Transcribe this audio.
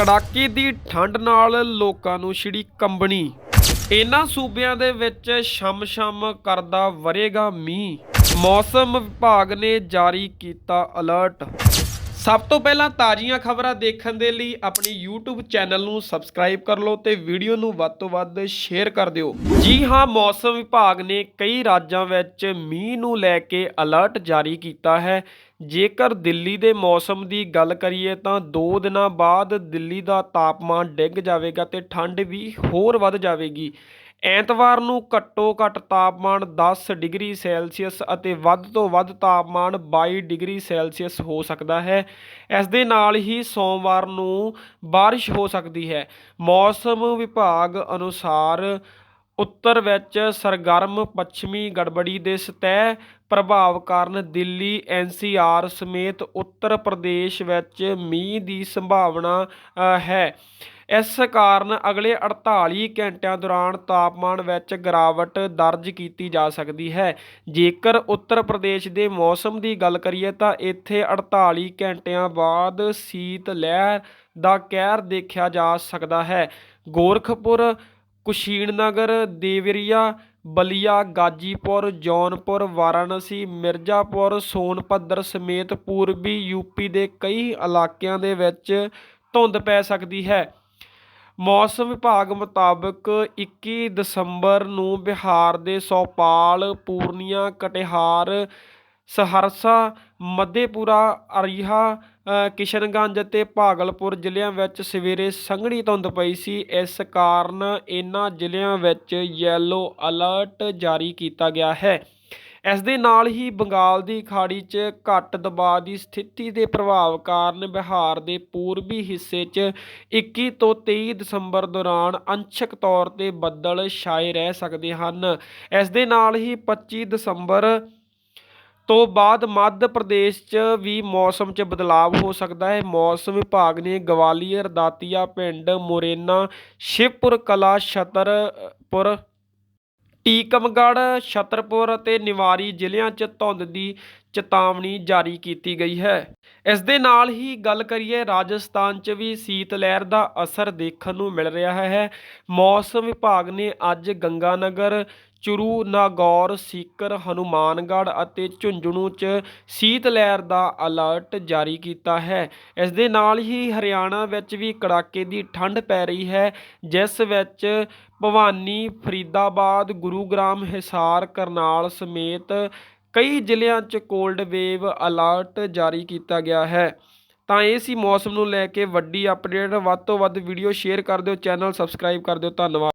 ਕੜਾਕੇ ਦੀ ਠੰਡ ਨਾਲ ਲੋਕਾਂ ਨੂੰ ਛਿੜੀ ਕੰਬਣੀ। ਇਹਨਾਂ ਸੂਬਿਆਂ ਦੇ ਵਿੱਚ ਸ਼ਮ-ਸ਼ਮ ਕਰਦਾ ਵਰੇਗਾ ਮੀਂਹ। ਮੌਸਮ ਵਿਭਾਗ ਨੇ ਜਾਰੀ ਕੀਤਾ ਅਲਰਟ। ਸਭ ਤੋਂ ਪਹਿਲਾਂ ਤਾਜ਼ੀਆਂ ਖਬਰਾਂ ਦੇਖਣ ਦੇ ਲਈ ਆਪਣੀ YouTube ਚੈਨਲ ਨੂੰ ਸਬਸਕ੍ਰਾਈਬ ਕਰ ਲਓ ਤੇ ਵੀਡੀਓ ਨੂੰ ਵੱਧ ਤੋਂ ਵੱਧ ਸ਼ੇਅਰ ਕਰ ਦਿਓ। ਜੀ ਹਾਂ, ਮੌਸਮ ਵਿਭਾਗ ਨੇ ਕਈ ਰਾਜਾਂ ਵਿੱਚ ਮੀਂਹ ਨੂੰ ਲੈ ਕੇ ਅਲਰਟ ਜਾਰੀ ਕੀਤਾ ਹੈ। ਜੇਕਰ ਦਿੱਲੀ ਦੇ ਮੌਸਮ ਦੀ ਗੱਲ ਕਰੀਏ ਤਾਂ 2 ਦਿਨਾਂ ਬਾਅਦ ਦਿੱਲੀ ਦਾ ਤਾਪਮਾਨ ਡਿੱਗ ਜਾਵੇਗਾ ਤੇ ਠੰਡ ਵੀ ਹੋਰ ਵੱਧ ਜਾਵੇਗੀ। ਐਤਵਾਰ ਨੂੰ ਘੱਟੋ ਘੱਟ ਤਾਪਮਾਨ 10 ਡਿਗਰੀ ਸੈਲਸੀਅਸ ਅਤੇ ਵੱਧ ਤੋਂ ਵੱਧ ਤਾਪਮਾਨ 22 ਡਿਗਰੀ ਸੈਲਸੀਅਸ ਹੋ ਸਕਦਾ ਹੈ। ਇਸ ਦੇ ਨਾਲ ਹੀ ਸੋਮਵਾਰ ਨੂੰ ਬਾਰਿਸ਼ ਹੋ ਸਕਦੀ ਹੈ। ਮੌਸਮ ਵਿਭਾਗ ਅਨੁਸਾਰ ਉੱਤਰ ਵਿੱਚ ਸਰਗਰਮ ਪੱਛਮੀ ਗੜਬੜੀ ਦੇ ਸਤਹ ਪ੍ਰਭਾਵ ਕਾਰਨ ਦਿੱਲੀ ਐਨਸੀਆਰ ਸਮੇਤ ਉੱਤਰ ਪ੍ਰਦੇਸ਼ ਵਿੱਚ ਮੀਂਹ ਦੀ ਸੰਭਾਵਨਾ ਹੈ। ਇਸ ਕਾਰਨ ਅਗਲੇ 48 ਘੰਟਿਆਂ ਦੌਰਾਨ ਤਾਪਮਾਨ ਵਿੱਚ ਗਿਰਾਵਟ ਦਰਜ ਕੀਤੀ ਜਾ ਸਕਦੀ ਹੈ। ਜੇਕਰ ਉੱਤਰ ਪ੍ਰਦੇਸ਼ ਦੇ ਮੌਸਮ ਦੀ ਗੱਲ ਕਰੀਏ ਤਾਂ ਇੱਥੇ 48 ਘੰਟਿਆਂ ਬਾਅਦ ਸੀਤ ਲਹਿਰ ਦਾ ਕਹਿਰ ਦੇਖਿਆ ਜਾ ਸਕਦਾ ਹੈ। ਗੋਰਖਪੁਰ, ਕੁਸ਼ੀਨਗਰ, ਦੇਵਰੀਆ, ਬਲੀਆ, ਗਾਜੀਪੁਰ, ਜੌਨਪੁਰ, ਵਾਰਾਣਸੀ, ਮਿਰਜ਼ਾਪੁਰ ਸੋਨਪੱਧਰ ਸਮੇਤ ਪੂਰਬੀ ਯੂਪੀ ਦੇ ਕਈ ਇਲਾਕਿਆਂ ਦੇ ਵਿੱਚ ਧੁੰਦ ਪੈ ਸਕਦੀ ਹੈ। ਮੌਸਮ ਵਿਭਾਗ ਮੁਤਾਬਕ 21 ਦਸੰਬਰ ਨੂੰ ਬਿਹਾਰ ਦੇ ਸੌਪਾਲ, ਪੂਰਨੀਆ, ਕਟਿਹਾਰ, ਸਹਰਸਾ, ਮਧੇਪੁਰਾ, ਅਰੀਹਾ ਕਿਸ਼ਨਗੰਜ ਅਤੇ ਭਾਗਲਪੁਰ ਜ਼ਿਲ੍ਹਿਆਂ ਵਿੱਚ ਸਵੇਰੇ ਸੰਘਣੀ ਧੁੰਦ ਪਈ ਸੀ। ਇਸ ਕਾਰਨ ਇਹਨਾਂ ਜ਼ਿਲ੍ਹਿਆਂ ਵਿੱਚ ਯੈਲੋ ਅਲਰਟ ਜਾਰੀ ਕੀਤਾ ਗਿਆ ਹੈ। ਇਸ ਦੇ ਨਾਲ ਹੀ ਬੰਗਾਲ ਦੀ ਖਾੜੀ 'ਚ ਘੱਟ ਦਬਾਅ ਦੀ ਸਥਿਤੀ ਦੇ ਪ੍ਰਭਾਵ ਕਾਰਨ ਬਿਹਾਰ ਦੇ ਪੂਰਬੀ ਹਿੱਸੇ 'ਚ 21 ਤੋਂ 23 ਦਸੰਬਰ ਦੌਰਾਨ ਅੰਸ਼ਕ ਤੌਰ ਤੇ ਬੱਦਲ ਛਾਏ ਰਹਿ ਸਕਦੇ ਹਨ। ਇਸ ਦੇ ਨਾਲ ਹੀ 25 ਦਸੰਬਰ ਤੋਂ ਬਾਅਦ ਮੱਧ ਪ੍ਰਦੇਸ਼ 'ਚ ਵੀ ਮੌਸਮ 'ਚ ਬਦਲਾਵ ਹੋ ਸਕਦਾ ਹੈ। ਮੌਸਮ ਵਿਭਾਗ ਨੇ ਗਵਾਲੀਅਰ, ਦਾਤੀਆ ਪਿੰਡ, ਮੋਰੇਨਾ, ਸ਼ਿਵਪੁਰ, ਕਲਾ, ਛਤਰਪੁਰ ਟੀਕਮਗੜ੍ਹ ਛਤਰਪੁਰ ਅਤੇ ਨਿਵਾਰੀ ਜ਼ਿਲ੍ਹਿਆਂ 'ਚ ਧੁੰਦ ਦੀ ਚੇਤਾਵਨੀ ਜਾਰੀ ਕੀਤੀ ਗਈ ਹੈ। ਇਸ ਦੇ ਨਾਲ ਹੀ ਗੱਲ ਕਰੀਏ, ਰਾਜਸਥਾਨ 'ਚ ਵੀ ਸੀਤ ਲਹਿਰ ਦਾ ਅਸਰ ਦੇਖਣ ਨੂੰ ਮਿਲ ਰਿਹਾ ਹੈ। ਮੌਸਮ ਵਿਭਾਗ ਨੇ ਅੱਜ ਗੰਗਾਨਗਰ ਚੁਰੂ ਨਾਗੌਰ ਸੀਕਰ, ਹਨੂਮਾਨਗੜ੍ਹ ਅਤੇ ਝੁੰਝਣੂ 'ਚ ਸੀਤ ਲਹਿਰ ਦਾ ਅਲਰਟ ਜਾਰੀ ਕੀਤਾ ਹੈ। ਇਸ ਦੇ ਨਾਲ ਹੀ ਹਰਿਆਣਾ ਵਿੱਚ ਵੀ ਕੜਾਕੇ ਦੀ ਠੰਡ ਪੈ ਰਹੀ ਹੈ, ਜਿਸ ਵਿੱਚ ਭਵਾਨੀ, ਫਰੀਦਾਬਾਦ, ਗੁਰੂਗ੍ਰਾਮ, ਹਿਸਾਰ, ਕਰਨਾਲ ਸਮੇਤ ਕਈ ਜ਼ਿਲ੍ਹਿਆਂ 'ਚ ਕੋਲਡ ਵੇਵ ਅਲਰਟ ਜਾਰੀ ਕੀਤਾ ਗਿਆ ਹੈ। ਤਾਂ ਇਹ ਸੀ ਮੌਸਮ ਨੂੰ ਲੈ ਕੇ ਵੱਡੀ ਅਪਡੇਟ ਵੱਧ ਤੋਂ ਵੱਧ ਵੀਡੀਓ ਸ਼ੇਅਰ ਕਰ ਦਿਓ ਚੈਨਲ ਸਬਸਕ੍ਰਾਈਬ ਕਰ ਦਿਓ। ਧੰਨਵਾਦ।